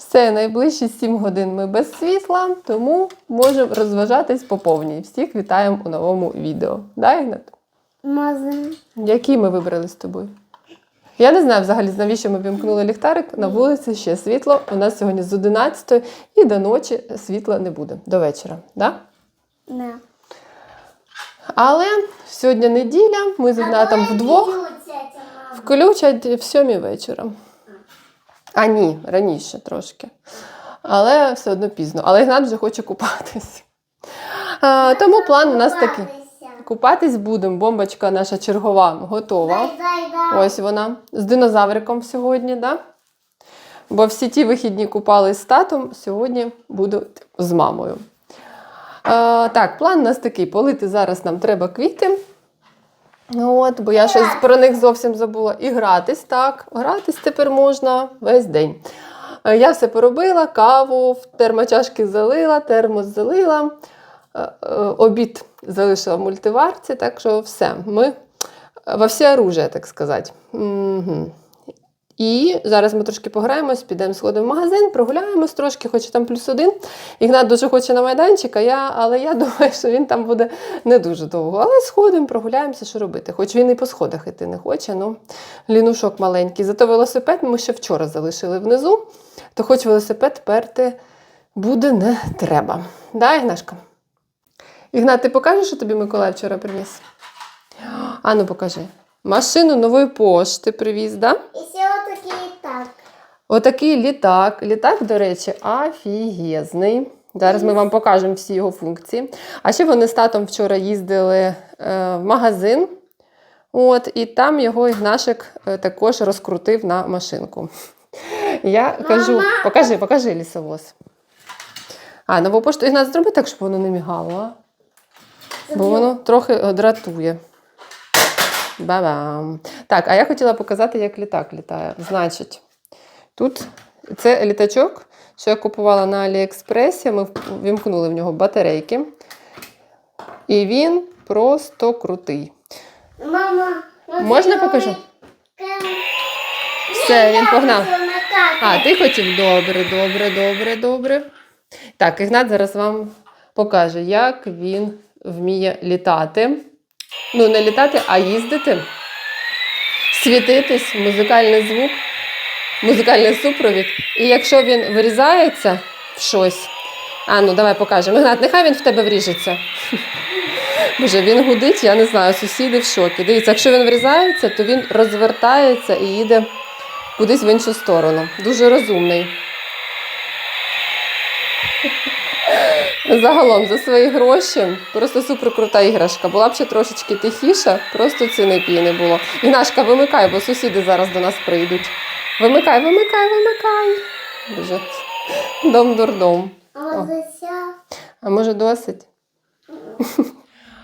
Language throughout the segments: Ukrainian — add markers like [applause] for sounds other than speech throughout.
Все, найближчі 7 годин ми без світла, тому можемо розважатись по повній. Всіх вітаємо у новому відео. Да, Ігнат? Мазин. Який ми вибрали з тобою? Я не знаю взагалі, навіщо ми вімкнули ліхтарик. На вулиці ще світло. У нас сьогодні з 11 і до ночі світла не буде. До вечора. Да? На. Але сьогодні неділя, ми з Ігнатом вдвох включать в сьомій вечора. А ні, раніше трошки. Але все одно пізно. Але Ігнат вже хоче купатись. А, тому план у нас такий. Купатись будемо. Бомбочка наша чергова готова. Ось вона. З динозавриком сьогодні, да? Бо всі ті вихідні купались з татом, сьогодні буду з мамою. Е, так, план у нас такий: полити зараз нам треба квіти. От, бо я щось про них зовсім забула. І гратись, так. Гратись тепер можна весь день. Е, Я все поробила, каву в термочашки залила, термос залила, е, е, обід залишила в мультиварці, так що все. Ми во все оружие, так сказати. Угу. І зараз ми трошки пограємось, підемо сходимо в магазин, прогуляємось трошки, хоч там плюс один. Ігнат дуже хоче на майданчик, а я, але я [laughs] думаю, що він там буде не дуже довго. Але сходимо, прогуляємося, що робити. Хоч він і по сходах іти не хоче, ну лінушок маленький. Зато велосипед ми ще вчора залишили внизу, то хоч велосипед перти буде не треба. Да, Ігнашка? Ігнат, ти покажеш, що тобі Миколай вчора приніс? А ну покажи. Машину нової пошти привіз, да? І ще отакий так. Отакий літак. Літак, до речі, офігезний. Зараз ми вам покажемо всі його функції. А ще вони з татом вчора їздили е, в магазин. От, і там його Ігнашик е, також розкрутив на машинку. Я кажу, покажи, покажи лісовоз. А, нову пошту Ігнат, зроби так, щоб воно не мігало. А? Бо воно трохи е, дратує. Ба-бам. Так, а я хотіла показати, як літак літає. Значить, тут це літачок, що я купувала на Аліекспресі. Ми вімкнули в нього батарейки. І він просто крутий. Мама, ну, Можна покажу? Все, він погнав. А, ти хотів? Добре, добре, добре, добре. Так, Ігнат зараз вам покаже, як він вміє літати. Ну, не літати, а їздити, світитись, музикальний звук, музикальний супровід. І якщо він вирізається в щось, а ну давай покажемо. Ігнат, нехай він в тебе вріжеться. Боже, він гудить, я не знаю, сусіди в шокі. Дивіться, якщо він врізається, то він розвертається і їде кудись в іншу сторону. Дуже розумний. Загалом за свої гроші просто супер крута іграшка. Була б ще трошечки тихіша, просто ціни б її не було. Ігнашка, вимикай, бо сусіди зараз до нас прийдуть. Вимикай, вимикай, вимикай. Боже, дом-дурдом. А. А може досить?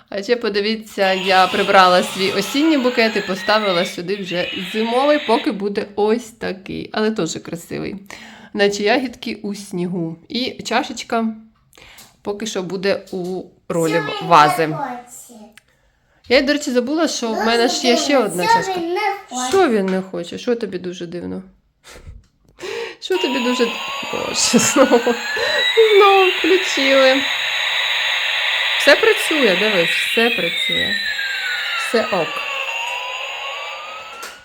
А ще подивіться, я прибрала свій осінній букет і поставила сюди вже зимовий, поки буде ось такий, але теж красивий. Наче ягідки у снігу. І чашечка поки що буде у ролі вази. Я, до речі, забула, що в мене ж є ще одна чашка. Що він не хоче? Що тобі дуже дивно? Що тобі дуже. Боже, знову. Знову включили. Все працює, дивись, все працює. Все ок.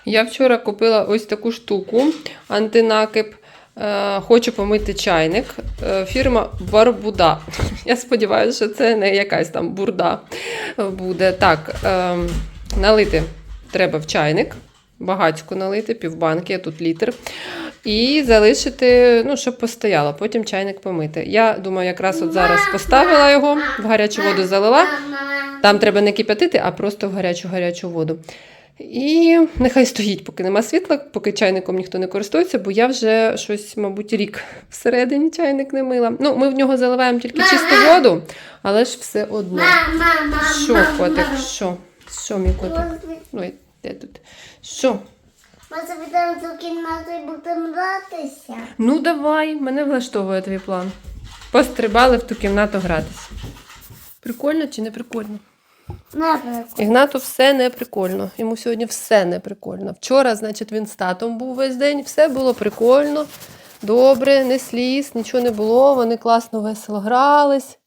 Я вчора купила ось таку штуку антинакип. Е, хочу помити чайник. Е, фірма Барбуда. [laughs] Я сподіваюся, що це не якась там бурда буде. Так, е, налити треба в чайник. Багатько налити, півбанки, а тут літр. І залишити, ну, щоб постояло, потім чайник помити. Я думаю, якраз от зараз поставила його, в гарячу воду залила. Там треба не кип'ятити, а просто в гарячу гарячу воду. І нехай стоїть, поки нема світла, поки чайником ніхто не користується, бо я вже щось, мабуть, рік всередині чайник не мила. Ну, ми в нього заливаємо тільки чисту воду, але ж все одно. Що, котик? Що? Що, мій котик? Ой, де тут? Що? Ми завітаємо до кімнати і будемо гратися. Ну, давай, мене влаштовує твій план. Пострибали в ту кімнату гратись. Прикольно чи не прикольно? Ігнату все не прикольно. Йому сьогодні все не прикольно. Вчора, значить, він з татом був весь день, все було прикольно. Добре, не сліз, нічого не було, вони класно весело грались.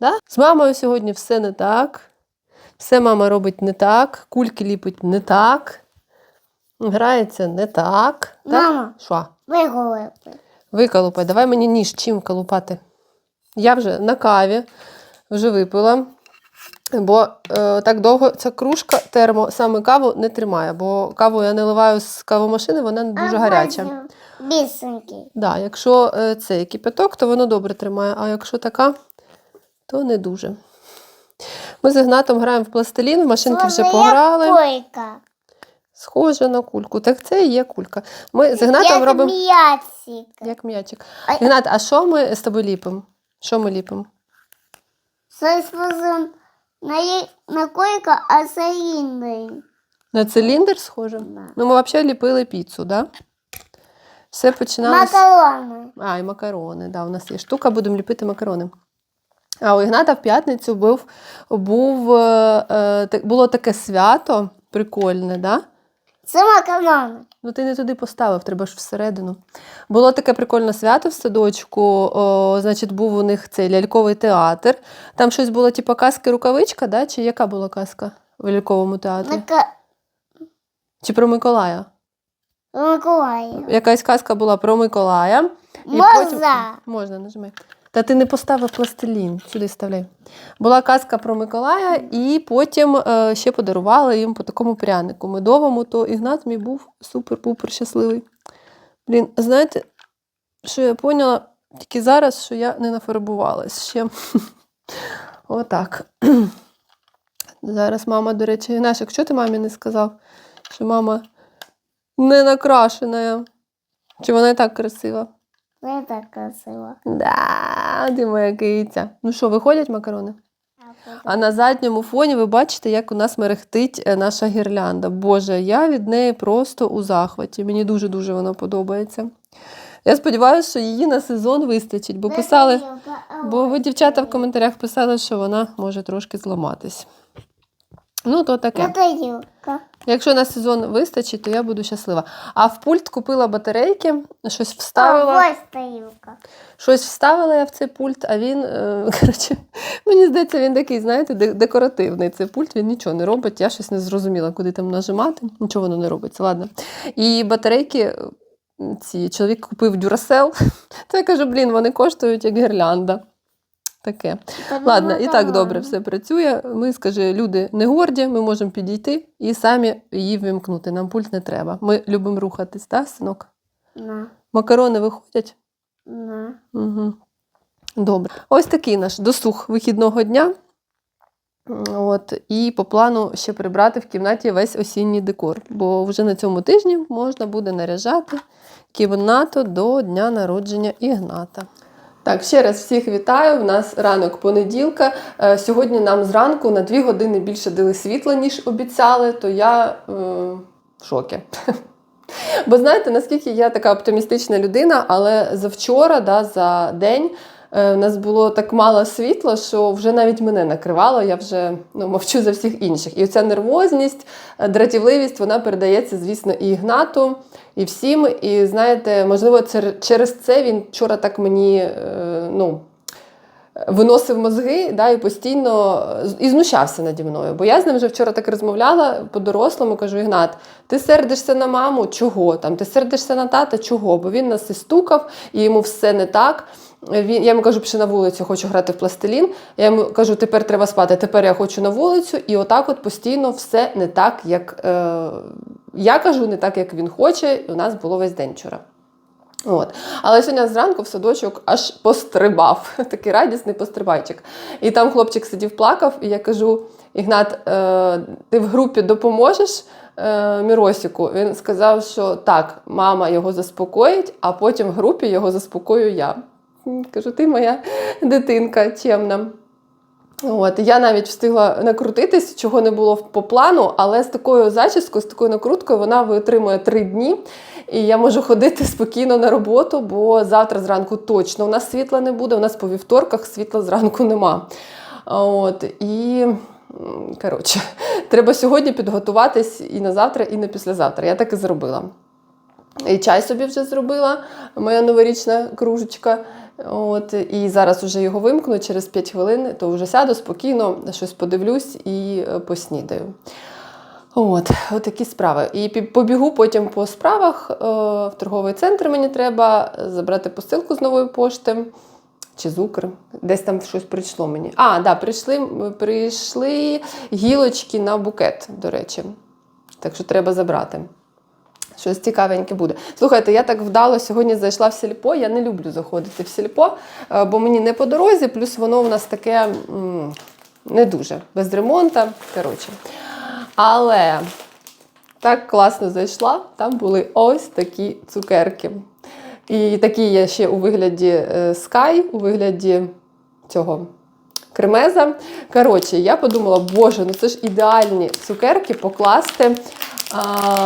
Да? З мамою сьогодні все не так. Все мама робить не так, кульки ліпить не так, грається не так. Мама. Що? Виголити. Виколупай, давай мені ніж чим колупати. Я вже на каві, вже випила. Бо е, так довго ця кружка термо саме каву не тримає, бо каву я наливаю з кавомашини, вона не дуже гаряча. Да, якщо е, це кипяток, то воно добре тримає, а якщо така, то не дуже. Ми з Ігнатом граємо в пластилін, в машинки вже пограли. Койка. Схоже на кульку. Так це і є кулька. Ми з Ігнатом Як робимо м'ясик. як м'ячик. Ігнат, а що ми з тобою ліпимо? Що ми ліпимо? Це схоже на, є- на койка, а це. На циліндр схоже? Да. Ну, ми взагалі ліпили піцу, да? Все починалося. Макарони. А, і макарони, да, у нас є штука, будемо ліпити макарони. А у Ігната в п'ятницю був, був, е, е, було таке свято прикольне, да? Це макарони. Ну, ти не туди поставив, треба ж всередину. Було таке прикольне свято в садочку. О, значить, був у них цей ляльковий театр. Там щось було, типу, казки рукавичка, да? чи яка була казка в ляльковому театрі? Мака... Чи про Миколая? Миколаїв. Якась казка була про Миколая. І Можна. Можна, нажимай. Та ти не поставив пластилін, сюди ставляй. Була казка про Миколая, і потім е, ще подарували їм по такому прянику медовому, то Ігнат мій був супер-пупер щасливий. Блін, знаєте, що я поняла тільки зараз, що я не нафарбувалась ще. [laughs] Отак. [clears throat] Зараз мама, до речі, Гнашик, що ти мамі не сказав? Що мама не накрашена. Чи вона і так красива? Це так красиво. Да, ти моя киця. Ну що, виходять макарони? А на задньому фоні ви бачите, як у нас мерехтить е, наша гірлянда. Боже, я від неї просто у захваті. Мені дуже-дуже вона подобається. Я сподіваюся, що її на сезон вистачить, бо писали, бо ви, дівчата, в коментарях писали, що вона може трошки зламатись. Ну, то таке. Тарілка. Якщо на сезон вистачить, то я буду щаслива. А в пульт купила батарейки, щось А вставила. ось тарілка. Щось вставила я в цей пульт, а він, е, [laughs] коротше, мені здається, він такий, знаєте, декоративний цей пульт, він нічого не робить. Я щось не зрозуміла, куди там нажимати. Нічого воно не робиться, ладно. І батарейки е, ці чоловік купив Дюрасел. [laughs] То я кажу, блін, вони коштують як гірлянда. Таке. Ладно, і так добре все працює. Ми, скажи, люди не горді, ми можемо підійти і самі її вимкнути. Нам пульт не треба. Ми любимо рухатись, так, синок? На, Макарони виходять. на. Угу. Добре. Ось такий наш досуг вихідного дня. От, і по плану ще прибрати в кімнаті весь осінній декор, бо вже на цьому тижні можна буде наряжати кімнату до дня народження Ігната. Так, ще раз всіх вітаю. У нас ранок понеділка. Е, Сьогодні нам зранку на 2 години більше дали світла, ніж обіцяли, то я е, в шокі. [laughs] Бо знаєте, наскільки я така оптимістична людина, але завчора, да, за день, е, у нас було так мало світла, що вже навіть мене накривало, я вже ну, мовчу за всіх інших. І оця нервозність, е, дратівливість, вона передається, звісно, і Ігнату, і всім. І знаєте, можливо, це через це він вчора так мені е, ну, виносив мозги да, і постійно і знущався наді мною. Бо я з ним вже вчора так розмовляла по-дорослому, кажу: Ігнат, ти сердишся на маму? Чого? Там, ти сердишся на тата? Чого? Бо він нас і стукав, і йому все не так. Він, я йому кажу, пішли на вулицю, хочу грати в пластилін. Я йому кажу, тепер треба спати, тепер я хочу на вулицю. І отак от постійно все не так, як е, я кажу, не так, як він хоче. І у нас було весь день вчора. От. Але сьогодні зранку в садочок аж пострибав, [laughs] такий радісний пострибайчик. І там хлопчик сидів, плакав, і я кажу: Ігнат, е, ти в групі допоможеш е, Міросіку? Він сказав, що так, мама його заспокоїть, а потім в групі його заспокою я. Кажу, ти моя дитинка чемна. От, я навіть встигла накрутитись, чого не було по плану, але з такою зачіскою, з такою накруткою вона витримує три дні. І я можу ходити спокійно на роботу, бо завтра зранку точно у нас світла не буде. У нас по вівторках світла зранку нема. От, і коротше, [laughs] треба сьогодні підготуватись і на завтра, і на післязавтра. Я так і зробила. І чай собі вже зробила, моя новорічна кружечка. От, і зараз вже його вимкну через 5 хвилин, то вже сяду спокійно, щось подивлюсь і е, поснідаю. От, от такі справи. І побігу потім по справах. Е, в торговий центр мені треба забрати посилку з нової пошти. Чи з Укр. Десь там щось прийшло мені. А, да, прийшли, прийшли гілочки на букет, до речі. Так що треба забрати. Щось цікавеньке буде. Слухайте, я так вдало сьогодні зайшла в сільпо. Я не люблю заходити в сільпо, е, бо мені не по дорозі, плюс воно у нас таке не дуже без ремонту. Коротше. Але так класно зайшла, там були ось такі цукерки. І такі є ще у вигляді е, Sky, у вигляді цього кремеза. Коротше, я подумала, боже, ну це ж ідеальні цукерки покласти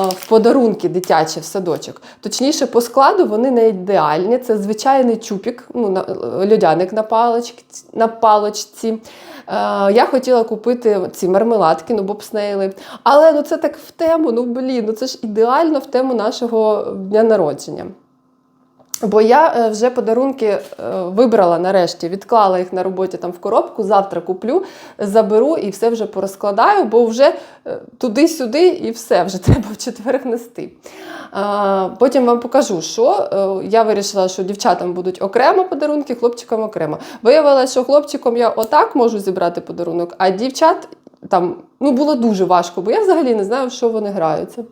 в подарунки дитячі в садочок. Точніше, по складу вони не ідеальні. Це звичайний чупік, ну, на, льодяник на, палочці. на палочці. Е, я хотіла купити ці мармеладки, ну бобснейли. Але ну, це так в тему, ну блін, ну це ж ідеально в тему нашого дня народження. Бо я е, вже подарунки е, вибрала нарешті, відклала їх на роботі там в коробку. Завтра куплю, заберу і все вже порозкладаю, бо вже е, туди-сюди і все, вже [laughs] треба в четвер нести. Потім вам покажу, що я вирішила, що дівчатам будуть окремо подарунки, хлопчикам окремо. Виявилося, що хлопчикам я отак можу зібрати подарунок, а дівчат. Там ну, було дуже важко, бо я взагалі не знаю, в що вони граються.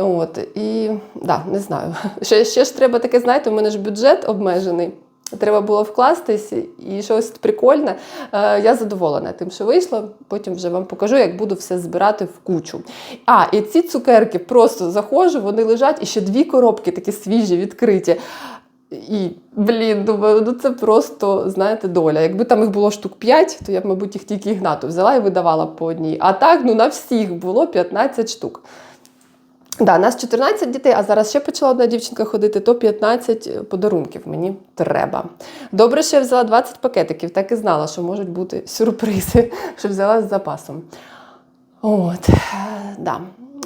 От, і да, не знаю. [laughs] Ще, ще ж треба таке, знаєте, у мене ж бюджет обмежений. Треба було вкластись і щось прикольне. Е, я задоволена тим, що вийшло. Потім вже вам покажу, як буду все збирати в кучу. А, і ці цукерки просто заходжу, вони лежать, і ще дві коробки такі свіжі, відкриті. І, блін, думаю, ну це просто, знаєте, доля. Якби там їх було штук 5, то я б, мабуть, їх тільки Ігнату взяла і видавала по одній. А так, ну на всіх було 15 штук. Да, нас 14 дітей, а зараз ще почала одна дівчинка ходити, то 15 подарунків мені треба. Добре, що я взяла 20 пакетиків, так і знала, що можуть бути сюрпризи, [laughs] що взяла з запасом. От, е, да.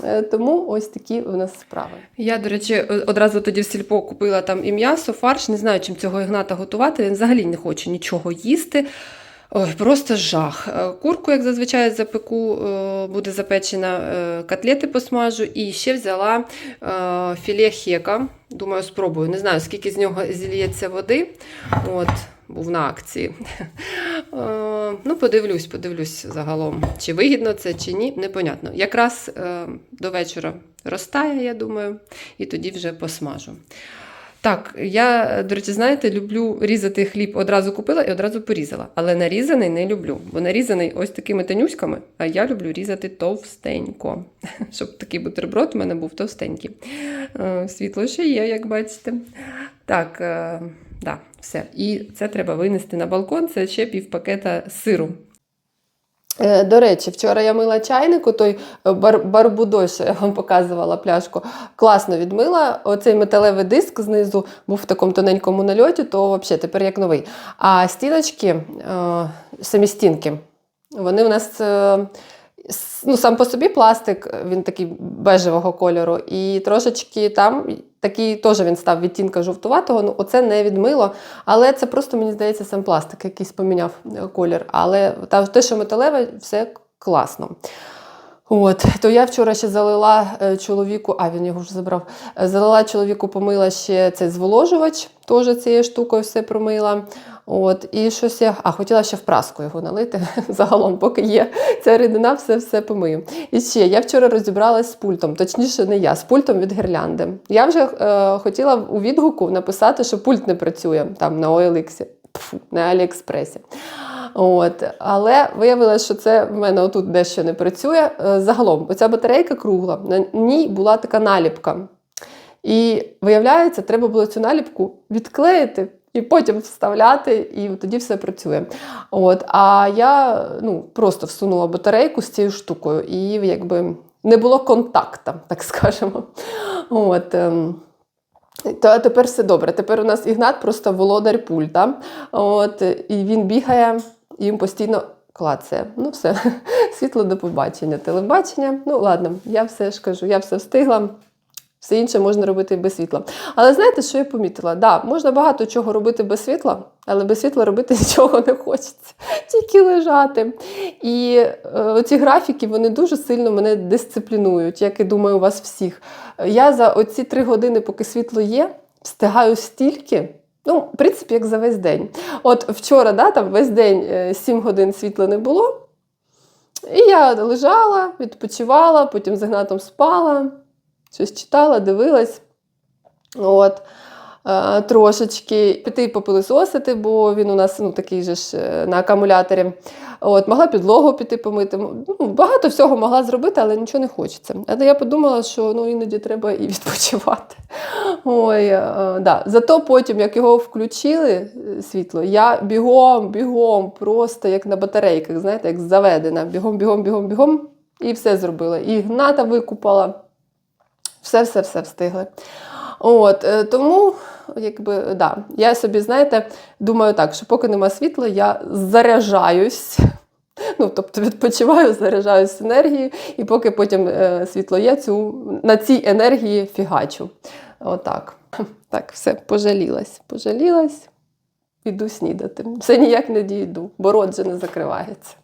Е, Тому ось такі у нас справи. Я, до речі, одразу тоді в сільпо купила там і м'ясо, фарш. Не знаю, чим цього ігната готувати. Він взагалі не хоче нічого їсти. Ой, просто жах. Е, Курку, як зазвичай, запеку, е, буде запечена, е, котлети посмажу. І ще взяла е, філе хека. Думаю, спробую. Не знаю, скільки з нього зільється води. От, був на акції. Е, Ну, подивлюсь, подивлюсь загалом, чи вигідно це, чи ні, непонятно. Якраз е, до вечора розтає, я думаю, і тоді вже посмажу. Так, я, до речі, знаєте, люблю різати хліб. Одразу купила і одразу порізала. Але нарізаний не люблю, бо нарізаний ось такими тонюськами, а я люблю різати товстенько. [laughs] Щоб такий бутерброд у мене був товстенький. Е, Світло ще є, як бачите. Так, да, все. І це треба винести на балкон. Це ще півпакета сиру. Е, До речі, вчора я мила чайнику, той е, бар- барбудой, я вам показувала пляшку, класно відмила. Оцей металевий диск знизу був в такому тоненькому нальоті, то взагалі тепер як новий. А стіночки, е, самі стінки, вони в нас. Е, Ну, сам по собі пластик, він такий бежевого кольору, і трошечки там такий теж він став відтінка жовтуватого. Ну, оце не відмило. Але це просто, мені здається, сам пластик якийсь поміняв е, колір. Але та, те, що металеве, все класно. От, то я вчора ще залила е, чоловіку, а він його вже забрав. е, Залила чоловіку, помила ще цей зволожувач, теж цією штукою все промила. От, і щось я. А, хотіла ще в праску його налити. [laughs] Загалом, поки є ця рідина, все все помию. І ще я вчора розібралась з пультом, точніше, не я, з пультом від гірлянди. Я вже е, хотіла у відгуку написати, що пульт не працює там на OLX, Пфу, на Аліекспресі. От, але виявилося, що це в мене отут дещо не працює. Е, Загалом, оця батарейка кругла, на ній була така наліпка. І виявляється, треба було цю наліпку відклеїти і потім вставляти, і тоді все працює. От, а я ну, просто всунула батарейку з цією штукою, і якби не було контакту, [laughs] так скажемо. От, ем, то тепер все добре. Тепер у нас Ігнат просто володар пульта. От, і він бігає, і їм постійно клацає. Ну, все, [laughs] світло до побачення, телебачення. Ну, ладно, я все ж кажу, я все встигла. Все інше можна робити без світла. Але знаєте, що я помітила? Да, можна багато чого робити без світла, але без світла робити [laughs] нічого не хочеться, тільки лежати. І е, оці графіки вони дуже сильно мене дисциплінують, як і думаю, у вас всіх. Я за оці три години, поки світло є, встигаю стільки. Ну, в принципі, як за весь день. От вчора, да, там весь день е, 7 годин світла не було. І я лежала, відпочивала, потім з Ігнатом спала, щось читала, дивилась. От. Е, Трошечки піти попилисосити, бо він у нас ну, такий же ж е, на акумуляторі. От, могла підлогу піти помити. Ну, багато всього могла зробити, але нічого не хочеться. Але я подумала, що ну, іноді треба і [laughs] відпочивати. Ой, е, да. Зато потім, як його включили, світло, я бігом, бігом, просто як на батарейках, знаєте, як заведена. Бігом, бігом, бігом, бігом. І все зробила. І Гната викупала. Все-все-все встигли. От, е, тому, якби, да, я собі, знаєте, думаю так, що поки нема світла, я заряджаюсь. Ну, тобто відпочиваю, заряджаюсь енергією, і поки потім е, світло є, цю, на цій енергії фігачу. Отак. Так, все, пожалілась. Пожалілась, іду снідати. Все ніяк не дійду, бо рот же не закривається.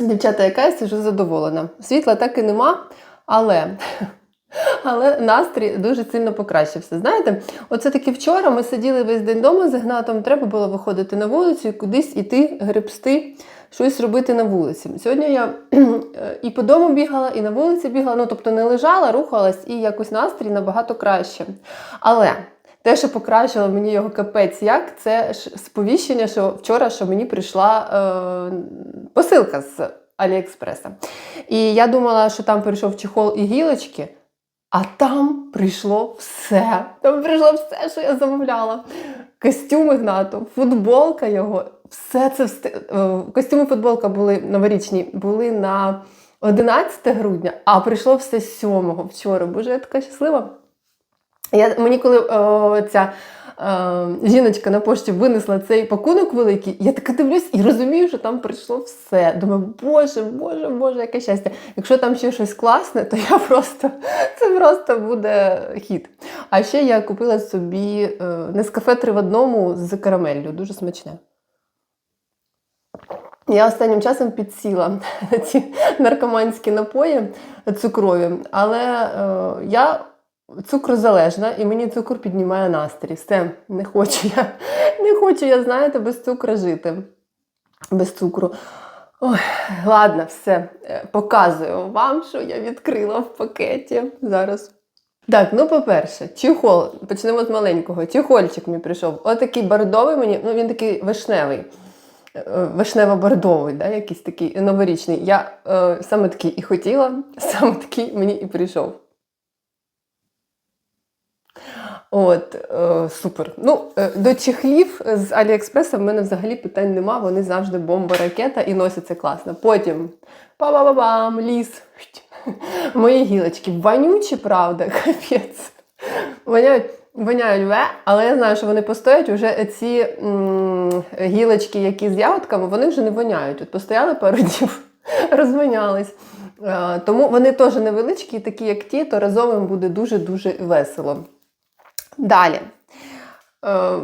Дівчата, яка я сижу задоволена. Світла так і нема, але. Але настрій дуже сильно покращився. Знаєте, оце таки вчора ми сиділи весь день вдома з Ігнатом, треба було виходити на вулицю кудись іти, гребсти, щось робити на вулиці. Сьогодні я [clears throat] і по дому бігала, і на вулиці бігала, ну тобто не лежала, рухалась, і якось настрій набагато краще. Але те, що покращило мені його капець, як це сповіщення, що вчора що мені прийшла е, посилка з Аліекспреса. І я думала, що там прийшов чехол і гілочки. А там прийшло все. Там прийшло все, що я замовляла. Костюм Ігнату, футболка його. Все це е, Костюми футболка були новорічні, були на 11 грудня, а прийшло все 7 вчора. Боже, я така щаслива. Я, мені коли о, ця е, жіночка на пошті винесла цей пакунок великий, я така дивлюсь і розумію, що там прийшло все. Думаю, боже, боже, боже, яке щастя. Якщо там ще щось класне, то я просто [laughs] це просто буде хід. А ще я купила собі е, Нескафе 3 в одному з карамеллю, дуже смачне. Я останнім часом підсіла [laughs] ці наркоманські напої цукрові, але е, я цукрозалежна, і мені цукор піднімає настрій. Все, не хочу я, не хочу я, знаєте, без цукру жити. Без цукру. Ой, ладно, все. Е, Показую вам, що я відкрила в пакеті. Зараз. Так, ну по-перше, чехол. Почнемо з маленького. Чехольчик мені прийшов. Отакий бордовий мені, ну він такий вишневий. Е, Вишнево-бордовий, да, якийсь такий новорічний. Я е, саме такий і хотіла, [laughs] саме такий мені і прийшов. От, е, супер. Ну, е, до чехлів з Аліекспреса в мене взагалі питань нема, вони завжди бомба ракета і носяться класно. Потім па-ба-ба-бам, ліс. [laughs] Мої гілочки. Вонючі, правда, [laughs] капець. Воняють, воняють ве, але я знаю, що вони постоять вже ці м, гілочки, які з ягодками, вони вже не воняють. От постояли пару [laughs] днів, розвонялись. Е, Тому вони теж невеличкі, такі як ті, то разом їм буде дуже-дуже весело. Далі. Е,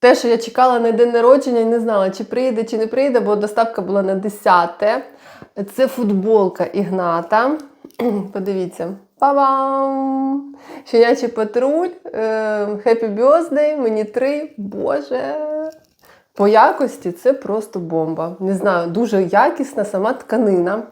Те, що я чекала на день народження і не знала, чи прийде, чи не прийде, бо доставка була на 10. Це футболка Ігната. [clears throat] Подивіться. Па-бам! Щенячий патруль. е, Happy birthday, мені три. Боже. По якості це просто бомба. Не знаю, дуже якісна сама тканина.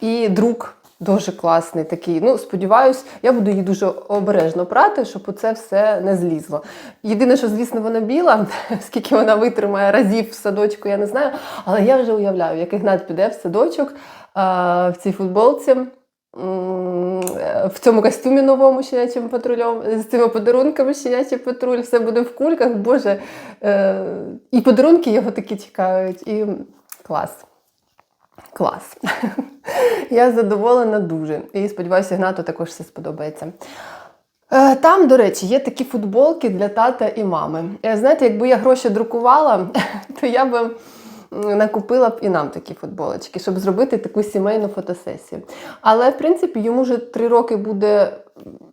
І друк дуже класний такий. Ну, сподіваюсь, я буду її дуже обережно прати, щоб оце все не злізло. Єдине, що, звісно, вона біла, [laughs] скільки вона витримає разів в садочку, я не знаю. Але я вже уявляю, як Ігнат піде в садочок а, в цій футболці. В цьому костюмі новому щенячим патрулем, з цими подарунками щенячий патруль, все буде в кульках, боже. Е, і подарунки його такі чекають, і клас. Клас. [laughs] Я задоволена дуже. І сподіваюся, Гнату також все сподобається. Е, Там, до речі, є такі футболки для тата і мами. Е, Знаєте, якби я гроші друкувала, [laughs] то я би накупила б і нам такі футболочки, щоб зробити таку сімейну фотосесію. Але, в принципі, йому вже три роки буде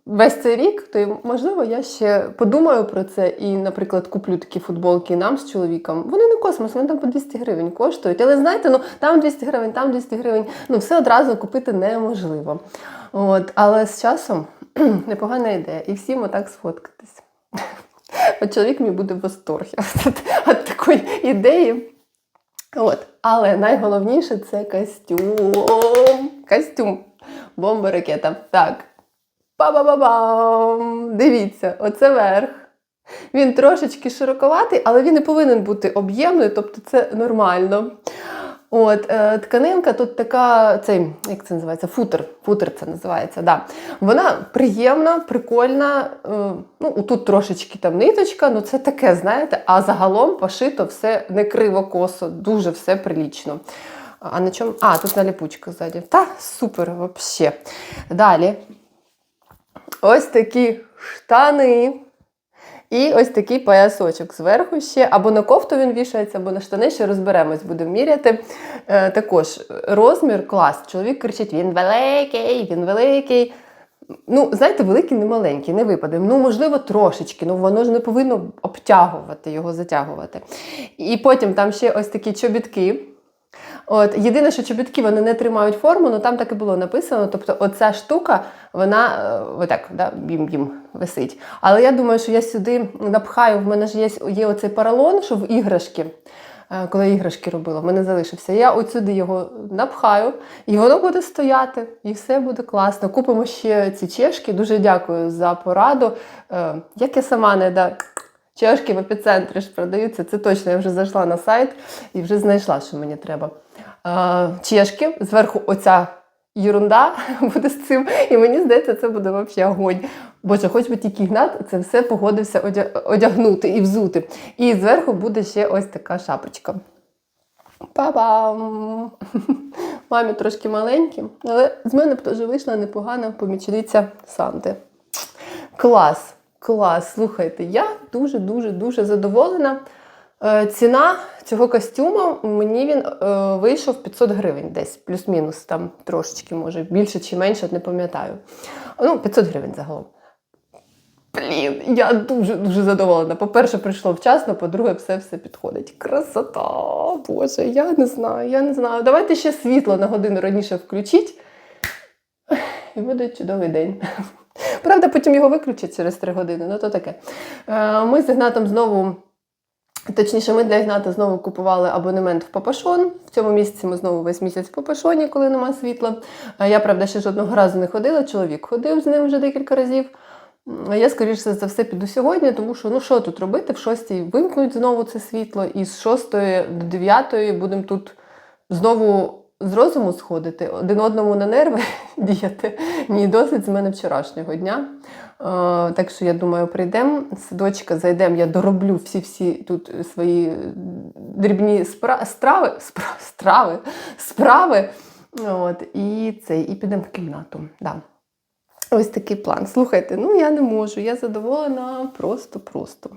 весь цей рік, то можливо, я ще подумаю про це і, наприклад, куплю такі футболки нам з чоловіком. Вони не космос, вони там по 200 гривень коштують. Але знаєте, ну там 200 гривень, там 200 гривень. Ну, все одразу купити неможливо. От, але з часом [clears throat] непогана ідея. І всім отак сфоткатись. [laughs] От чоловік мій буде в восторгі [laughs] від, такої ідеї. От. Але найголовніше це костюм. Костюм. Бомба ракета. Так. Па-ба-ба-бам! Дивіться, оце верх. Він трошечки широковатий, але він не повинен бути об'ємний, тобто це нормально. От, е, тканинка тут така, цей, як це називається? Футер. Футер це називається. Да. Вона приємна, прикольна. Е, ну, тут трошечки там ниточка, ну це таке, знаєте, а загалом пошито все не криво косо, дуже все прилічно. А на чому? А, тут наліпучка ззаді. Та супер, взагалі. Далі. Ось такі штани. І ось такий поясочок зверху ще, або на кофту він вішається, або на штани ще розберемось, будемо міряти. Е, також розмір клас. Чоловік кричить: він великий, він великий. Ну, знаєте, великий, не маленький, не випаде. Ну, можливо, трошечки, ну воно ж не повинно обтягувати його, затягувати. І потім там ще ось такі чобітки. От, єдине, що чобітки вони не тримають форму, але там так і було написано. Тобто, оця штука, вона е, отак, да, бім-бім висить. Але я думаю, що я сюди напхаю, в мене ж є, є оцей паралон, що в іграшки. е, Коли іграшки робила, в мене залишився. Я от сюди його напхаю, і воно буде стояти, і все буде класно. Купимо ще ці чешки. Дуже дякую за пораду. Е, Як я сама не да, чешки в епіцентрі ж продаються, це точно. Я вже зайшла на сайт і вже знайшла, що мені треба. Чешки, зверху оця ерунда [laughs] буде з цим, і мені здається, це буде взагалі огонь. Боже, хоч би тільки Ігнат це все погодився одягнути і взути. І зверху буде ще ось така шапочка. Па-бам! [laughs] Мамі трошки маленькі, але з мене б теж вийшла непогана помічниця Санти. Клас! Клас! Слухайте, я дуже-дуже дуже задоволена. Е, Ціна цього костюму мені він е, вийшов 500 гривень десь, плюс-мінус, там трошечки, може, більше чи менше, не пам'ятаю. Ну, 500 гривень загалом. Блін, я дуже-дуже задоволена. По-перше, прийшло вчасно, по-друге, все все підходить. Красота! Боже, я не знаю, я не знаю. Давайте ще світло на годину раніше включіть. І буде чудовий день. Правда, потім його виключать через 3 години, ну то таке. Е, Ми з Ігнатом знову. Точніше, ми для Ігната знову купували абонемент в Папашон. В цьому місяці ми знову весь місяць в Папашоні, коли нема світла. Е, Я, правда, ще жодного разу не ходила. Чоловік ходив з ним вже декілька разів. Я, скоріше за все, піду сьогодні, тому що ну що тут робити? В шостій вимкнуть знову це світло, і з шостої до дев'ятої будемо тут знову з розуму сходити, один одному на нерви [laughs] діяти. Ні, досить з мене вчорашнього дня. Так що я думаю, прийдемо садочка, зайдемо, я дороблю всі-всі тут свої дрібні спра- страви, спра- страви, справи. От, і, це, і підемо в кімнату. Да. Ось такий план. Слухайте, ну я не можу, я задоволена просто-просто.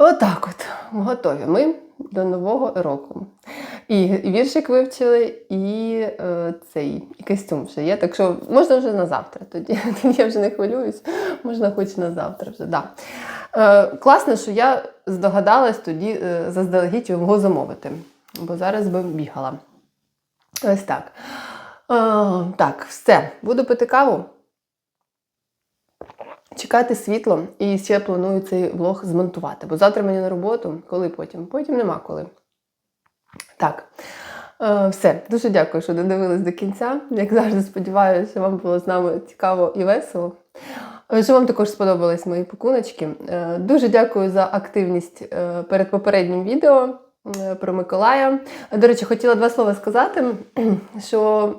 Отак от. Готові ми до Нового року. І віршик вивчили, і е, цей і костюм вже є. Так що можна вже на завтра. [laughs] Тоді, я вже не хвилююсь, можна хоч на завтра вже. Да. Е, класно, що я здогадалась тоді е, заздалегідь його замовити, бо зараз би бігала. Ось так. Е, так, все. Буду пити каву. Чекати світло і ще планую цей влог змонтувати. Бо завтра мені на роботу, коли потім? Потім нема коли. Так. Е, все, дуже дякую, що додивились до кінця. Як завжди, сподіваюся, що вам було з нами цікаво і весело. Е, Що вам також сподобались мої пакуночки. Е, Дуже дякую за активність е, перед попереднім відео е, про Миколая. До речі, хотіла два слова сказати, [clears throat] що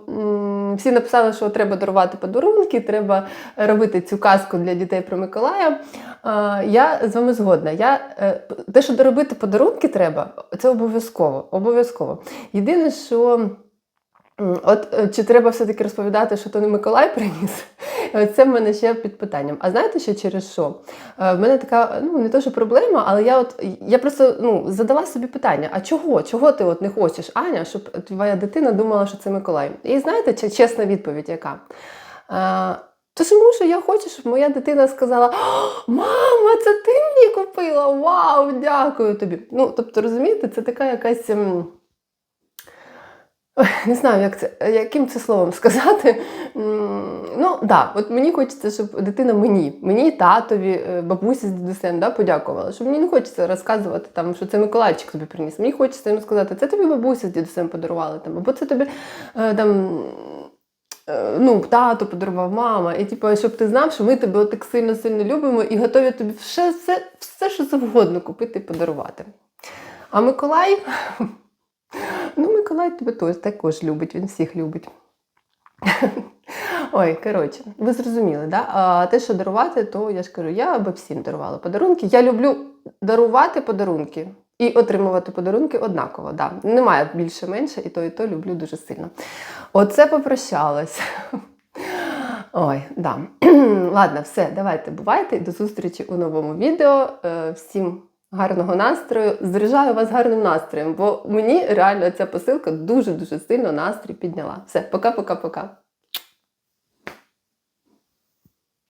всі написали, що треба дарувати подарунки, треба робити цю казку для дітей про Миколая. Я з вами згодна. Я, е, те, що доробити подарунки треба, це обов'язково. обов'язково. Єдине, що От е, чи треба все-таки розповідати, що то не Миколай приніс? Е, Це в мене ще під питанням. А знаєте ще через що? Е, В мене така, ну не то, що проблема, але я от я просто ну, задала собі питання: а чого? Чого ти от не хочеш, Аня, щоб твоя дитина думала, що це Миколай? І знаєте, че- чесна відповідь яка? Е, то тому, що я хочу, щоб моя дитина сказала: Мама, це ти мені купила! Вау, дякую тобі! Ну, тобто, розумієте, це така якась. [laughs] Не знаю, як це, яким це словом сказати. Ну, да, от мені хочеться, щоб дитина мені, мені, татові, е, бабусі з дідусем да, подякувала. Щоб мені не хочеться розказувати, там, що це Миколайчик тобі приніс. Мені хочеться йому сказати, це тобі бабуся з дідусем подарували, там, або це тобі е, там. е, Ну, тато подарував мама, і типу, щоб ти знав, що ми тебе так сильно сильно любимо і готові тобі все, все, все що завгодно купити і подарувати. А Миколай, Миколай тебе також любить, він всіх любить. [laughs] Ой, коротше, ви зрозуміли, да? А те, що дарувати, то я ж кажу, я би всім дарувала подарунки. Я люблю дарувати подарунки і отримувати подарунки однаково. Да. Немає більше-менше, і то, і то люблю дуже сильно. Оце попрощалась. [laughs] Ой, да. [clears throat] Ладно, все, давайте, бувайте. До зустрічі у новому відео. Е, Всім гарного настрою. Заряджаю вас гарним настроєм, бо мені реально ця посилка дуже-дуже сильно настрій підняла. Все, пока-пока-пока.